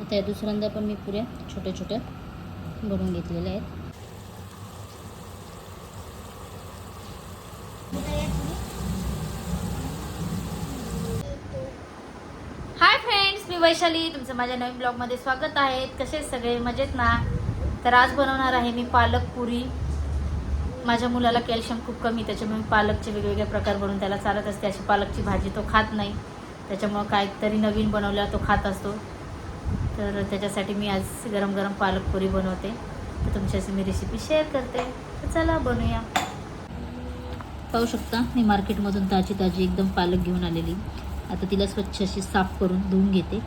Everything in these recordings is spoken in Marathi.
आता या दुसऱ्यांदा पण मी पुऱ्या छोट्या छोट्या बनवून घेतलेल्या आहेत. हाय फ्रेंड्स मी वैशाली. तुमचं माझ्या नवीन ब्लॉगमध्ये स्वागत आहे. कसे सगळे? मजेत ना? तर आज बनवणार आहे मी पालक पुरी. माझ्या मुलाला कॅल्शियम खूप कमी त्याच्यामुळे मी पालकचे वेगवेगळे प्रकार बनवून त्याला चालत असते. अशी पालकची भाजी तो खात नाही. त्याच्यामुळं काहीतरी नवीन बनवल्यावर तो खात असतो. तर त्याच्यासाठी मी आज गरम गरम पालक पुरी बनवते. तर तुमच्याशी मी रेसिपी शेअर करते. तर चला बनवूया पाहू शकता मी मार्केटमधून ताजी ताजी एकदम पालक घेऊन आलेली. आता तिला स्वच्छ अशी साफ करून धुवून घेते.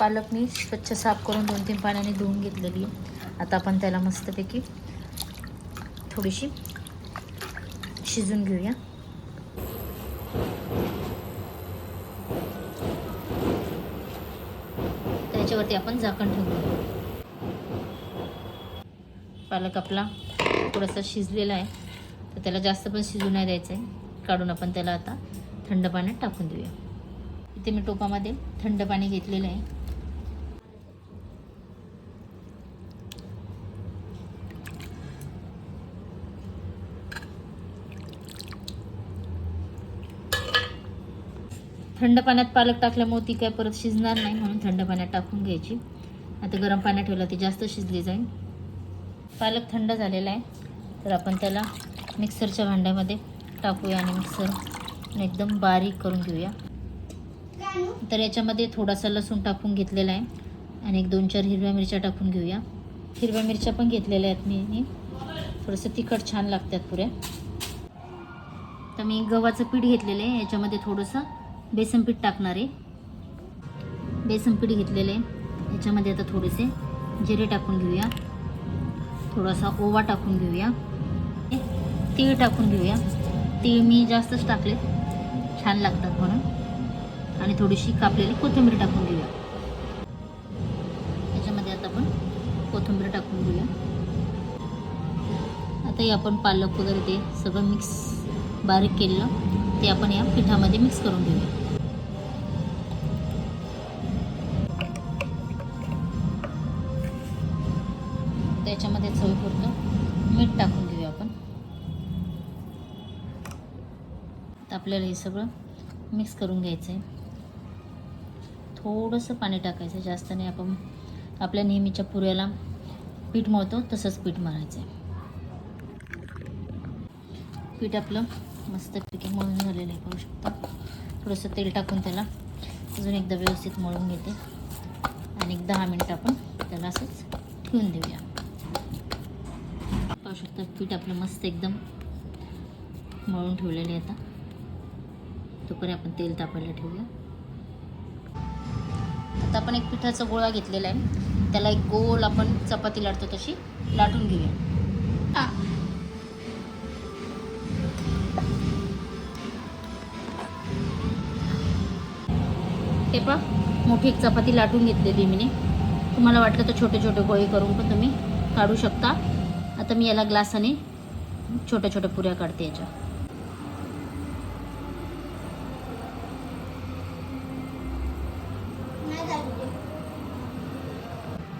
पालक मी स्वच्छ साफ करून दोन तीन पाण्याने धुवून घेतलेली आता आपण त्याला मस्तपैकी थोडीशी शिजून घेऊया. त्याच्यावरती आपण झाकण ठेवूया पालक आपला थोडासा शिजलेला आहे. तर त्याला जास्त पण शिजू नाही द्यायचं आहे काढून आपण त्याला आता थंड पाण्यात टाकून देऊया. इथे मी टोपामध्ये थंड पाणी घेतलेलं आहे. थंड पाण्यात पालक टाकल्यामुळे ती काय परत शिजणार नाही म्हणून थंड पाण्यात टाकून घ्यायची. आता गरम पाण्यात ठेवलं ती जास्त शिजली जाईल. पालक थंड झालेला आहे. तर आपण त्याला मिक्सरच्या भांड्यामध्ये टाकूया आणि मिक्सर एकदम बारीक करून घेऊया. तर याच्यामध्ये थोडासा लसूण टाकून घेतलेला आहे आणि एक दोन चार हिरव्या मिरच्या टाकून घेऊया. हिरव्या मिरच्या पण घेतलेल्या आहेत मी मी थोडंसं तिखट छान लागतात पुऱ्या. तर मी गव्हाचं पीठ घेतलेलं आहे. याच्यामध्ये थोडंसं बेसन पीठ टाकणार आहे. बेसन पीठ घेतलेलं आहे. याच्यामध्ये आता थोडेसे जिरे टाकून घेऊया. थोडासा ओवा टाकून घेऊया. तीळ टाकून घेऊया. तीळ मी जास्तच टाकले. छान लागतात म्हणून. आणि थोडीशी कापलेली कोथिंबीर टाकून घेऊया. त्याच्यामध्ये आता आपण कोथिंबीर टाकून घेऊया. आता हे आपण पालक वगैरे ते सगळं मिक्स बारीक केलेलं ते आपण या पिठामध्ये मिक्स करून घेऊया. मीठ टाकून घेऊया आपण. आपल्याला हे सगळं मिक्स करून घ्यायचं आहे थोडंसं पाणी टाकायचं आहे जास्त नाही. आपण आपल्या नेहमीच्या पुऱ्याला पीठ मळतो तसंच पीठ मारायचं आहे पीठ आपलं मस्तपैकी मळून झालेलं आहे पाहू शकता. थोडंसं तेल टाकून त्याला अजून एकदा व्यवस्थित मळून घेते. आणि एक दहा मिनटं आपण त्याला असंच ठेवून देऊया. पाहू शकता पीठ आपलं मस्त एकदम मळून ठेवलेले आहे आता. तोपर्यंत आपण तेल तापायला ठेवूया. आता आपण एक पिठाचा गोळा घेतलेला आहे. त्याला एक गोल आपण चपाती लाटतो तशी. लाटून घेऊया. हा. पहा मोठी एक चपाती लाटून घेतलेली मी तुम्हाला वाटलं तर छोटे छोटे गोळे करून पण तुम्ही काढू शकता. आता मी याला ग्लासाने छोट्या छोट्या पुऱ्या काढते याच्या.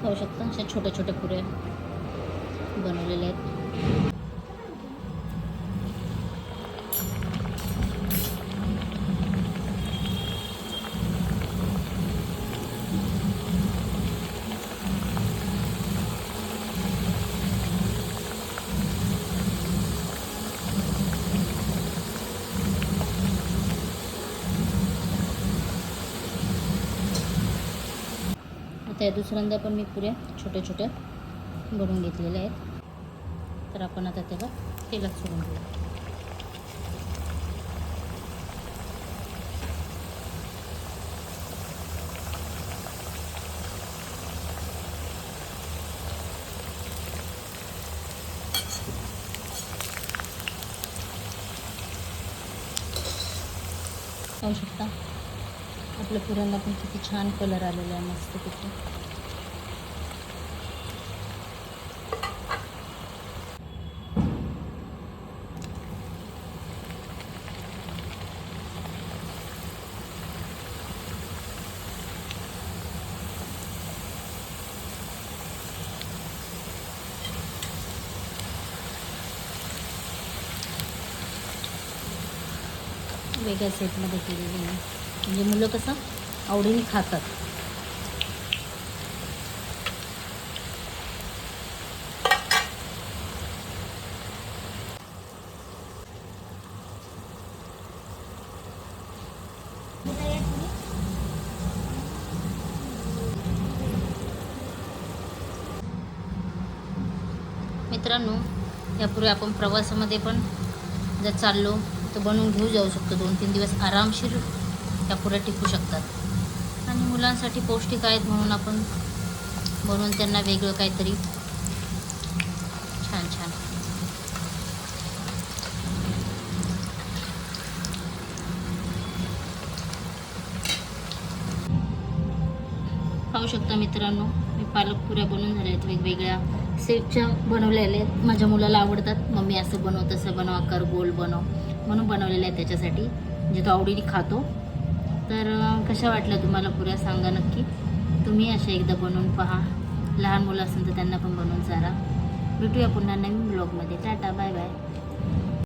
पाहू शकता अशा छोट्या छोट्या पुऱ्या बनवलेल्या आहेत. आता या दुसऱ्यांदा पण मी पुऱ्या छोट्या छोट्या बनवून घेतलेल्या आहेत. तर आपण आता त्याला तेलात सोडून घेऊ पाहू शकता? आपल्या पुरांना पण किती छान कलर आलेला आहे मस्त किती वेगळ्या सेटमध्ये केलेली आहे. म्हणजे मुलं कसं आवडीने खातात. मित्रांनो यापूर्वी आपण प्रवासामध्ये पण जर चाललो तर बनवून घेऊ जाऊ शकतो. दोन तीन दिवस आरामशीर त्या पुढे टिकू शकतात. आणि मुलांसाठी पौष्टिक आहेत म्हणून आपण बनवून त्यांना वेगळं काहीतरी छान छान. पाहू शकता मित्रांनो मी पालक पुऱ्या बनवून झाल्या आहेत वेगवेगळ्या सेपच्या बनवलेल्या आहेत. माझ्या मुलाला आवडतात. मम्मी असं बनव तसं बनव आकार गोल बनव. म्हणून बनवलेला आहे त्याच्यासाठी म्हणजे तो आवडीने खातो. तर कशा वाटल्या तुम्हाला पुऱ्या? सांगा नक्की. तुम्ही अशा एकदा बनवून पहा. लहान मुलं असेल तर त्यांना पण बनवून चारा. भेटूया पुन्हा नवीन ब्लॉगमध्ये टाटा बाय बाय